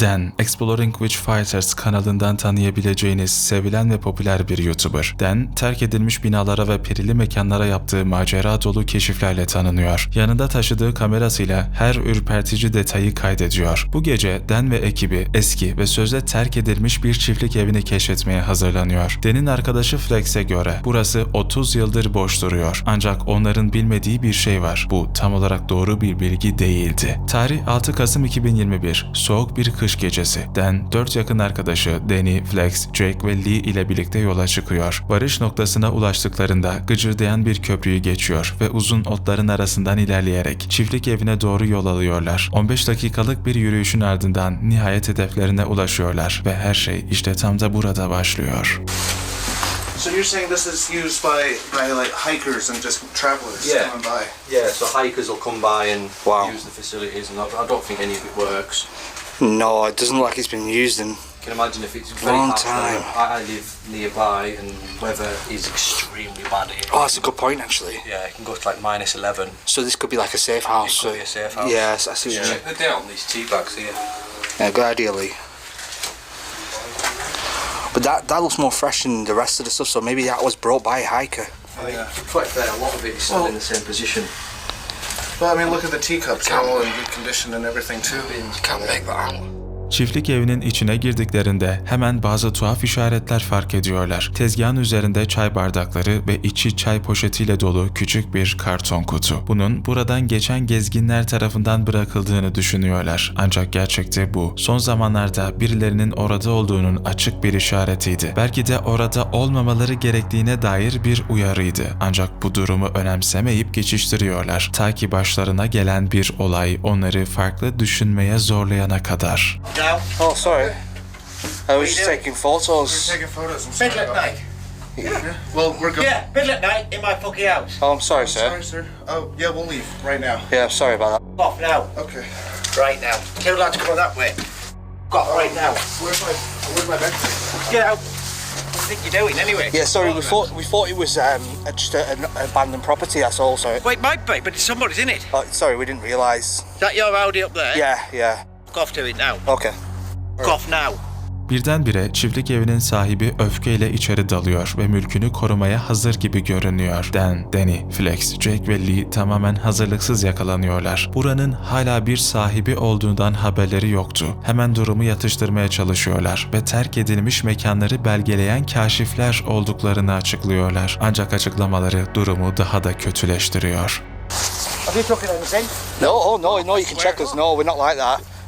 Dan, Exploring Witch Fighters kanalından tanıyabileceğiniz sevilen ve popüler bir YouTuber. Dan, terk edilmiş binalara ve perili mekanlara yaptığı macera dolu keşiflerle tanınıyor. Yanında taşıdığı kamerasıyla her ürpertici detayı kaydediyor. Bu gece Dan ve ekibi eski ve sözde terk edilmiş bir çiftlik evini keşfetmeye hazırlanıyor. Dan'in arkadaşı Flex'e göre burası 30 yıldır boş duruyor. Ancak onların bilmediği bir şey var. Bu tam olarak doğru bir bilgi değildi. Tarih 6 Kasım 2021. Soğuk bir kış gecesi. Dan, 4 yakın arkadaşı Danny, Flex, Jake ve Lee ile birlikte yola çıkıyor. Varış noktasına ulaştıklarında gıcırdayan bir köprüyü geçiyor ve uzun otların arasından ilerleyerek çiftlik evine doğru yol alıyorlar. 15 dakikalık bir yürüyüşün ardından nihayet hedeflerine ulaşıyorlar ve her şey işte tam da burada başlıyor. So you're saying this is used by, by like hikers and just travelers Yeah. coming by? Yeah, so hikers will come by and Wow. use the facilities, and I don't think any of it works. No, it doesn't look like it's been used in. You can imagine if it's very Long hard time. I, I live nearby, and weather is extremely bad here. Oh, that's a good point, actually. Yeah, it can go to like minus 11. So this could be like a safe house. It could so- be a safe house. Yes, I see what you mean. Check the date on these tea bags here. Yeah, good idea, Lee. But that that looks more fresh than the rest of the stuff. So maybe that was brought by a hiker. I mean, to be quite fair, a lot of it is still Well- in the same position. Well, I mean, look at the teacups, they're all in good condition and everything too. Make that out. Çiftlik evinin içine girdiklerinde hemen bazı tuhaf işaretler fark ediyorlar. Tezgahın üzerinde çay bardakları ve içi çay poşetiyle dolu küçük bir karton kutu. Bunun buradan geçen gezginler tarafından bırakıldığını düşünüyorlar. Ancak gerçekte bu. Son zamanlarda birilerinin orada olduğunun açık bir işaretiydi. Belki de orada olmamaları gerektiğine dair bir uyarıydı. Ancak bu durumu önemsemeyip geçiştiriyorlar. Ta ki başlarına gelen bir olay onları farklı düşünmeye zorlayana kadar. Oh, sorry. I was just doing? taking photos. Taking photos. I'm sorry Middle at about night. that. Well, we're going. Yeah, middle at night in my fucking house. Oh, I'm sorry, sir. Sorry, sir. Oh, yeah, we'll leave right now. Yeah, I'm sorry about that. Off now. Okay. Right now. Two lads coming that way. Got right now. Where's my Where's my backpack? Get out. What do you think you're doing anyway? Yeah, sorry. We thought we thought it was um, a- just a, an abandoned property. That's all. Sorry. Well, it might be, but somebody's in it. Oh, sorry, we didn't realise. Is that your Audi up there? Yeah, yeah. Off to it now. Okay. Off now. Birdenbire çiftlik evinin sahibi öfkeyle içeri dalıyor ve mülkünü korumaya hazır gibi görünüyor. Dan, Danny, Flex, Jake ve Lee tamamen hazırlıksız yakalanıyorlar. Buranın hala bir sahibi olduğundan haberleri yoktu. Hemen durumu yatıştırmaya çalışıyorlar ve terk edilmiş mekanları belgeleyen kaşifler olduklarını açıklıyorlar. Ancak açıklamaları durumu daha da kötüleştiriyor. Have you took it anything? No, oh no, no, you can check us. No, we're not like that.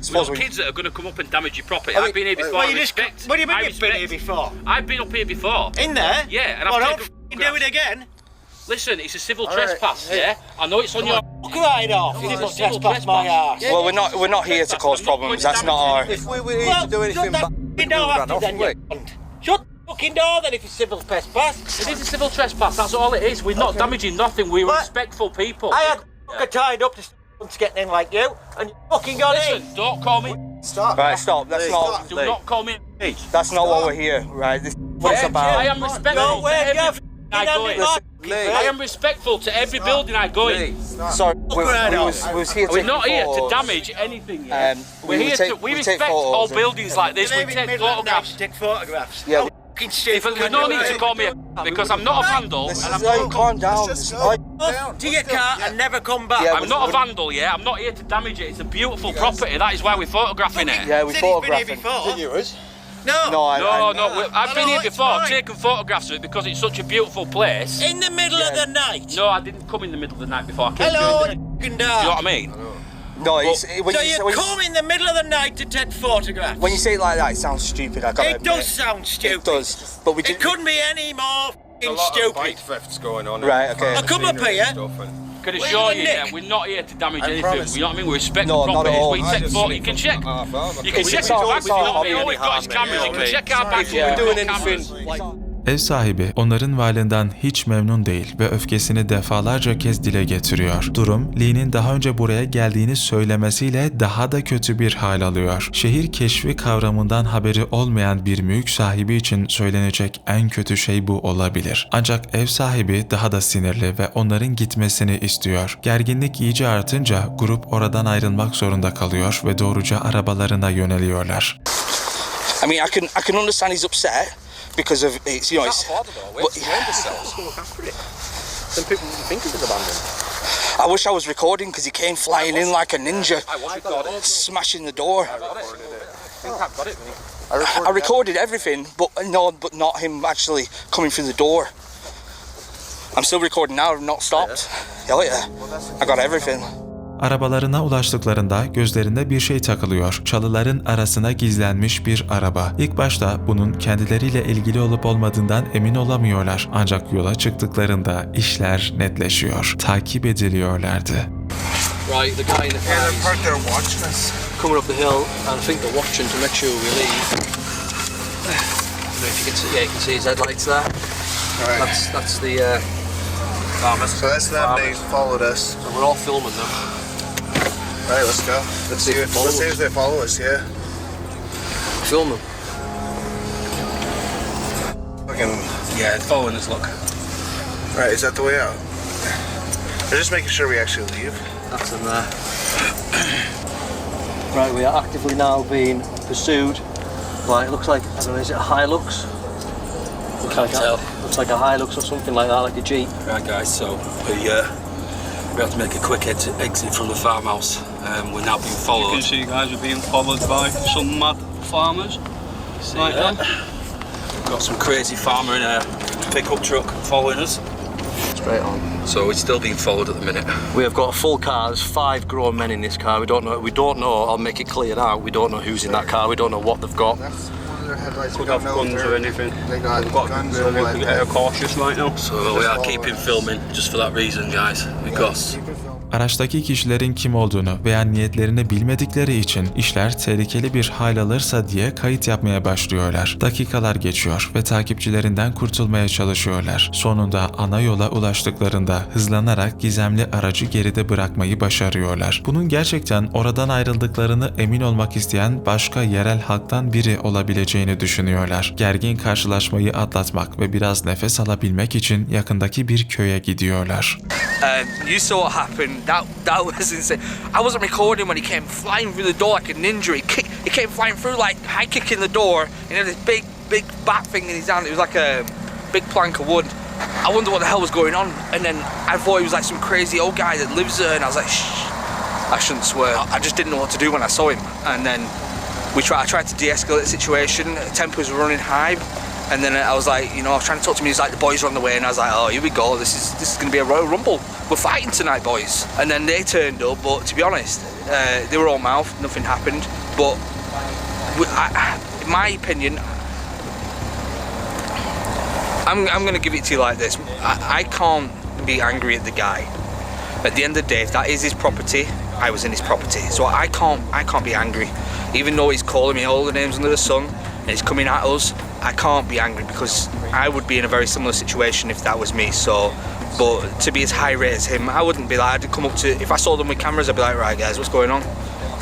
Suppose not we. kids that are going to come up and damage your property. I mean, I've been here before. Well, you just, respect. what do you mean you've been here before? I've been up here before. In there? Yeah, and I've don't taken f***ing do it again. Listen, it's a civil All right, trespass. hey. Yeah, I know it's on your. Fuck right off. You didn't civil trespass my trespass. house. Yeah, Well, we're not we're not here to cause I'm not going problems. That's not our. If we were here Well, to do anything shut that we door after then, you wouldn't cunt. Shut the fucking door then if it's civil trespass. It is a civil trespass. That's all it is. We're not damaging nothing. We're What? respectful people. I had fucking tied up to s- getting in like you, and you fucking got Listen, in. don't call me. Stop. Right, stop. That's not. Do not call me. That's not what we're here. Right. This what's Yeah, about. I am respectful Don't to every your building I go in. in Lee. I am respectful to every building I go in. Sorry, we, right we, off. was, we was here We're not here to damage anything. Yeah? Um, we We're here take- to. We, we respect all photos and- buildings like this. We take middle night photographs. take photographs. Yeah, we- Fucking stupid. There's no need to call me a because I'm not a vandal This and I'm not. calm down. Let's just This- go. I- Down. to your car and never come back. Yeah, I'm not a vandal, yeah. I'm not here to damage it. It's a beautiful property. That is why we're photographing it. yeah, we Said he's been here photographed. them. before. No. No, I, No, I, no, we- I've been here before. I've taken photographs of it because it's such a beautiful place. In the middle of the night. No, I didn't come in the middle of the night before. I came Hello, during the- fucking Do you know what I dark. mean? no. It's, when, So you, you say- when, you, come in the middle of the night to take photographs. when you say it like that, it sounds stupid. I gotta it admit. does sound stupid. It does, but we It couldn't be any more There's fucking a lot of stupid. bike thefts going on. Right, okay. I'll come up here. Stuff and can assure you, yeah, we're not here to damage anything. promise. You know what I mean? We respect No, the not property. We I take photo. You can check. You can check our it's bags. not You know, harming we always got his anyone, cameras. You can check our bags. We're doing got anything like Ev sahibi onların varlığından hiç memnun değil ve öfkesini defalarca kez dile getiriyor. Durum Lee'nin daha önce buraya geldiğini söylemesiyle daha da kötü bir hal alıyor. Şehir keşfi kavramından haberi olmayan bir mülk sahibi için söylenecek en kötü şey bu olabilir. Ancak ev sahibi daha da sinirli ve onların gitmesini istiyor. Gerginlik iyice artınca grup oradan ayrılmak zorunda kalıyor ve doğruca arabalarına yöneliyorlar. I mean, I can I can understand he's upset because of it's you know it's. But, Some people think it was abandoned. I wish I was recording because he came flying in like a ninja, I was recording. smashing the door. I think I've got it, mate. I recorded everything, but no, but not him actually coming through the door. I'm still recording now. I've not stopped. Oh yeah, I got everything. Arabalarına ulaştıklarında gözlerinde bir şey takılıyor. Çalıların arasına gizlenmiş bir araba. İlk başta bunun kendileriyle ilgili olup olmadığından emin olamıyorlar. Ancak yola çıktıklarında işler netleşiyor. Takip ediliyorlardı. Right, the guy in the car is parked there watching us. coming up the hill, and I think they're watching to make sure we leave. I don't know if you can see, yeah, you can see his headlights there. Alright. That's that's the uh, farmers. So that's them. They followed us. So we're all filming them. Right, let's go. Let's see if let's see if they follow us. Yeah. Film them. Fucking. Yeah, they're following us. Look, Right, is that the way out? They're just making sure we actually leave. that's them there. right, we are actively now being pursued. Right, it looks like I don't know. Is it a Hilux? Looks like a, looks like a Hilux or something like that, like a Jeep. Right, guys. So we uh, we have to make a quick exit, exit from the farmhouse. Um, we're now being followed. You followed. can see guys we're being followed by some mad farmers. Right there? then. Got some crazy farmer in a pickup truck following us. Straight on. So we're still being followed at the minute. We have got a full car. There's five grown men in this car. We don't know. We don't know. I'll make it clear now. We don't know who's in that car. We don't know what they've got. That's one of their headlights. Could have guns or anything. They got, We've got guns we're, or we're, we're like cautious right now. So we are keeping filming just for that reason, guys. Because Araçtaki kişilerin kim olduğunu veya niyetlerini bilmedikleri için işler tehlikeli bir hal alırsa diye kayıt yapmaya başlıyorlar. Dakikalar geçiyor ve takipçilerinden kurtulmaya çalışıyorlar. Sonunda ana yola ulaştıklarında hızlanarak gizemli aracı geride bırakmayı başarıyorlar. Bunun gerçekten oradan ayrıldıklarını emin olmak isteyen başka yerel halktan biri olabileceğini düşünüyorlar. Gergin karşılaşmayı atlatmak ve biraz nefes alabilmek için yakındaki bir köye gidiyorlar. Um, you saw what happened. That that was insane. I wasn't recording when he came flying through the door like a ninja. He, he came flying through like high kicking the door. And he had this big big bat thing in his hand. It was like a big plank of wood. I wonder what the hell was going on. And then I thought he was like some crazy old guy that lives there. And I was like, shh. I shouldn't swear. I just didn't know what to do when I saw him. And then we tried. I tried to de-escalate the situation. Tempers were running high. And then I was like, you know, I was trying to talk to him. He's like, the boys are on the way, and I was like, oh, here we go. This is this is going to be a Royal Rumble. We're fighting tonight, boys. And then they turned up, but to be honest, uh, they were all mouth. Nothing happened. But we, I, in my opinion, I'm I'm going to give it to you like this. I, I can't be angry at the guy. At the end of the day, if that is his property, I was in his property, so I can't I can't be angry. Even though he's calling me all the names under the sun and he's coming at us, I can't be angry because I would be in a very similar situation if that was me. So, but to be as high rate as him, I wouldn't be like I'd come up to if I saw them with cameras, I'd be like, right guys, what's going on?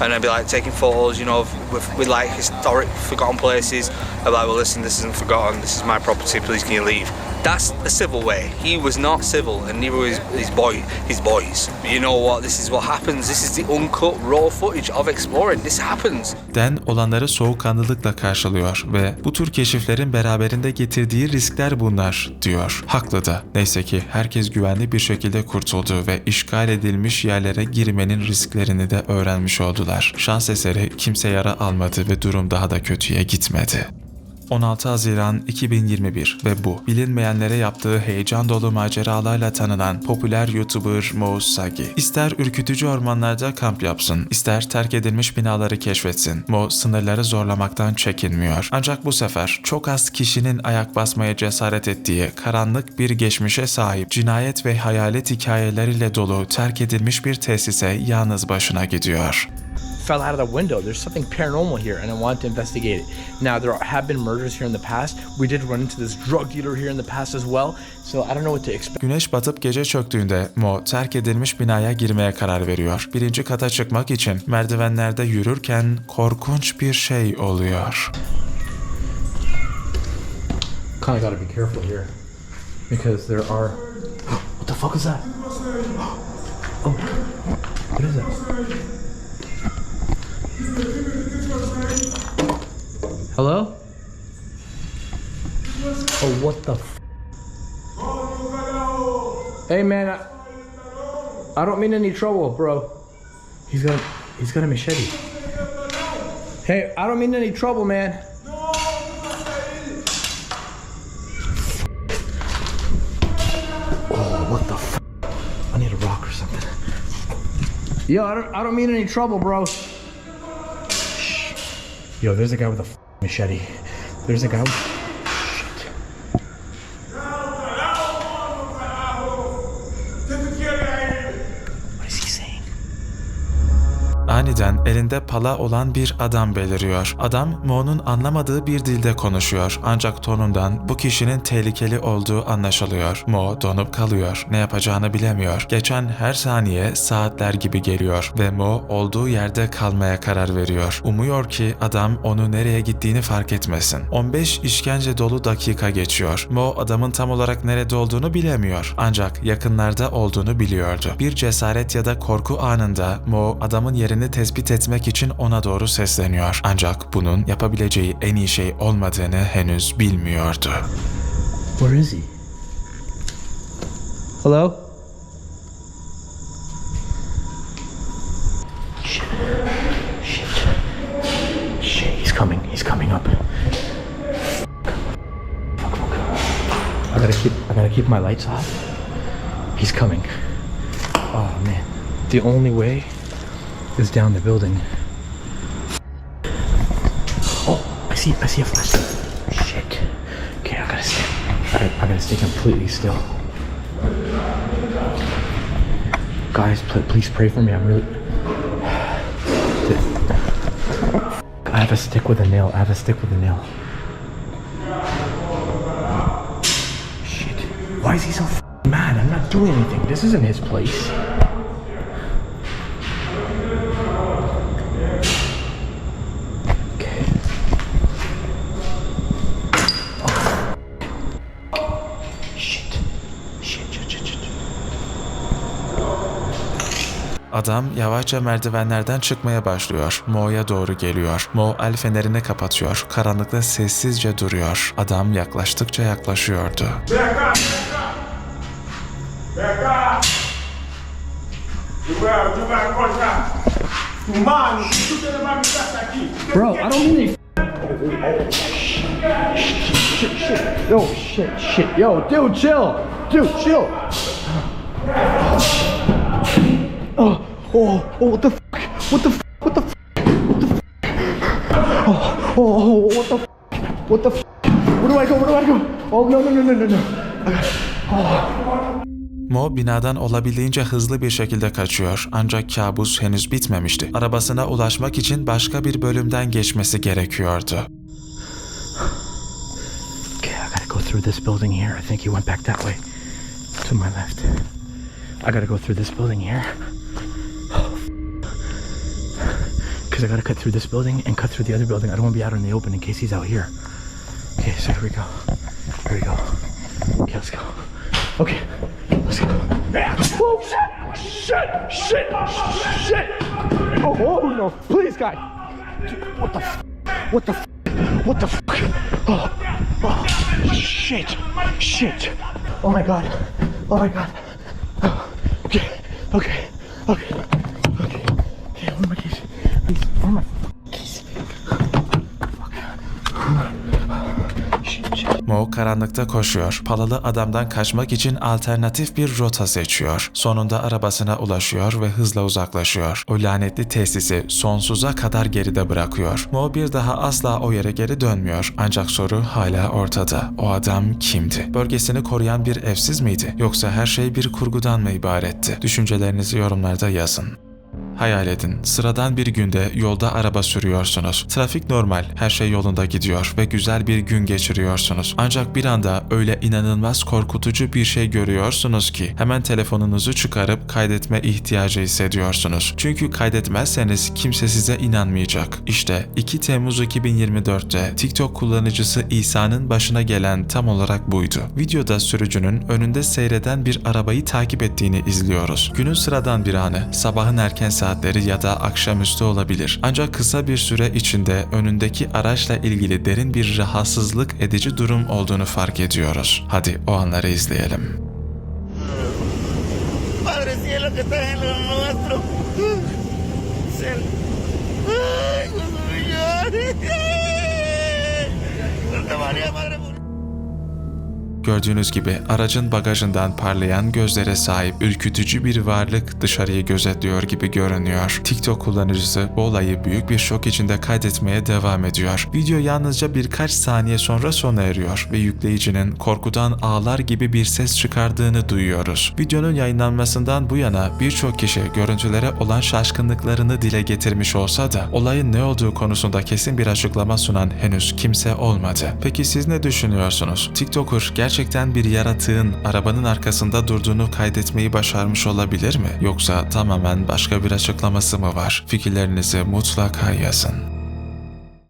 And I'd be like taking photos, you know, with, with like historic, forgotten places. I'd be like, well, listen, this isn't forgotten. This is my property. Please, can you leave? That's a civil way. He was not civil, and neither was his boy, his boys. You know what? This is what happens. This is the uncut raw footage of exploring. This happens. Dan olanları soğukkanlılıkla karşılıyor ve bu tür keşiflerin beraberinde getirdiği riskler bunlar diyor. Haklı da. Neyse ki herkes güvenli bir şekilde kurtuldu ve işgal edilmiş yerlere girmenin risklerini de öğrenmiş oldular. Şans eseri kimse yara almadı ve durum daha da kötüye gitmedi. 16 Haziran 2021 ve bu bilinmeyenlere yaptığı heyecan dolu maceralarla tanınan popüler YouTuber Mo Sagi. İster ürkütücü ormanlarda kamp yapsın, ister terk edilmiş binaları keşfetsin. Mo sınırları zorlamaktan çekinmiyor. Ancak bu sefer çok az kişinin ayak basmaya cesaret ettiği karanlık bir geçmişe sahip cinayet ve hayalet hikayeleriyle dolu terk edilmiş bir tesise yalnız başına gidiyor. Fell out of the window. There's something paranormal here, and I wanted to investigate it. Now, there have been murders here in the past. We did run into this drug dealer here in the past as well, so I don't know what to expect. Güneş batıp gece çöktüğünde Mo terk edilmiş binaya girmeye karar veriyor. Birinci kata çıkmak için merdivenlerde yürürken korkunç bir şey oluyor. Kind of gotta be careful here because there are. What the fuck is that? Oh, what is that? Hello? Oh, what the? Hey, man, I, I don't mean any trouble, bro. He's got, he's got a machete. Hey, I don't mean any trouble, man. Oh, what the? I need a rock or something. Yo, I don't, I don't mean any trouble, bro. Yo, there's a guy with a machete. There's a guy with. Elinde pala olan bir adam beliriyor. Adam Mo'nun anlamadığı bir dilde konuşuyor ancak tonundan bu kişinin tehlikeli olduğu anlaşılıyor. Mo donup kalıyor. Ne yapacağını bilemiyor. Geçen her saniye saatler gibi geliyor ve Mo olduğu yerde kalmaya karar veriyor. Umuyor ki adam onu nereye gittiğini fark etmesin. 15 işkence dolu dakika geçiyor. Mo adamın tam olarak nerede olduğunu bilemiyor. Ancak yakınlarda olduğunu biliyordu. Bir cesaret ya da korku anında Mo adamın yerini tespit etmek için ona doğru sesleniyor. Ancak bunun yapabileceği en iyi şey olmadığını henüz bilmiyordu. Where is he? Hello? Shit. Shit. Shit, he's coming. He's coming up. Fuck, fuck. I gotta keep I gotta keep my lights off. He's coming. Oh man. The only way is down the building. Oh, I see I see a flashlight. Shit. Okay, I gotta stay. I gotta, I gotta stay completely still. Guys, pl- please pray for me. I'm really. I have a stick with a nail. I have a stick with a nail. Shit. Why is he so mad? I'm not doing anything. This isn't his place. Adam yavaşça merdivenlerden çıkmaya başlıyor. Mo'ya doğru geliyor. Mo el fenerini kapatıyor. Karanlıkta sessizce duruyor. Adam yaklaştıkça yaklaşıyordu. Bro, I don't mean. Shit, shit. Yo, shit, shit. Yo, dude, chill. Dude, chill. Oh, oh, oh, what the fuck? What the fuck? What the fuck? What the fuck? Oh, oh, oh, what the fuck? What the fuck? Where do I go? Where do I go? Oh, no, no, no, no, no, no. Oh. Mo binadan olabildiğince hızlı bir şekilde kaçıyor ancak kabus henüz bitmemişti. Arabasına ulaşmak için başka bir bölümden geçmesi gerekiyordu. Okay, I gotta go through this building here. I think he went back that way. To my left. I gotta go through this building here. Because I gotta cut through this building and cut through the other building. I don't want to be out in the open in case he's out here. Okay, so here we go. Here we go. Okay, let's go. Okay, let's go. Oh, shit! Shit! Shit! Shit! Oh, oh, oh no! Please, guy! What the f- What the f- What the fuck? Oh, oh, shit, shit. Oh my god. Oh my god. Oh, okay, okay, okay, okay. Okay, where my keys? Mo karanlıkta koşuyor. Palalı adamdan kaçmak için alternatif bir rota seçiyor. Sonunda arabasına ulaşıyor ve hızla uzaklaşıyor. O lanetli tesisi sonsuza kadar geride bırakıyor. Mo bir daha asla o yere geri dönmüyor. Ancak soru hala ortada. O adam kimdi? Bölgesini koruyan bir evsiz miydi? Yoksa her şey bir kurgudan mı ibaretti? Düşüncelerinizi yorumlarda yazın. Hayal edin, sıradan bir günde yolda araba sürüyorsunuz. Trafik normal, her şey yolunda gidiyor ve güzel bir gün geçiriyorsunuz. Ancak bir anda öyle inanılmaz korkutucu bir şey görüyorsunuz ki hemen telefonunuzu çıkarıp kaydetme ihtiyacı hissediyorsunuz. Çünkü kaydetmezseniz kimse size inanmayacak. İşte 2 Temmuz 2024'te TikTok kullanıcısı İsa'nın başına gelen tam olarak buydu. Videoda sürücünün önünde seyreden bir arabayı takip ettiğini izliyoruz. Günün sıradan bir anı, sabahın erken saatleri ya da akşamüstü olabilir. Ancak kısa bir süre içinde önündeki araçla ilgili derin bir rahatsızlık edici durum olduğunu fark ediyoruz. Hadi o anları izleyelim. Padre cielo que estás en lo nuestro. Ay, mío. Santa María, Madre. Gördüğünüz gibi aracın bagajından parlayan gözlere sahip ürkütücü bir varlık dışarıyı gözetliyor gibi görünüyor. TikTok kullanıcısı bu olayı büyük bir şok içinde kaydetmeye devam ediyor. Video yalnızca birkaç saniye sonra sona eriyor ve yükleyicinin korkudan ağlar gibi bir ses çıkardığını duyuyoruz. Videonun yayınlanmasından bu yana birçok kişi görüntülere olan şaşkınlıklarını dile getirmiş olsa da olayın ne olduğu konusunda kesin bir açıklama sunan henüz kimse olmadı. Peki siz ne düşünüyorsunuz? TikToker gerçekten bir yaratığın arabanın arkasında durduğunu kaydetmeyi başarmış olabilir mi? Yoksa tamamen başka bir açıklaması mı var? Fikirlerinizi mutlaka yazın.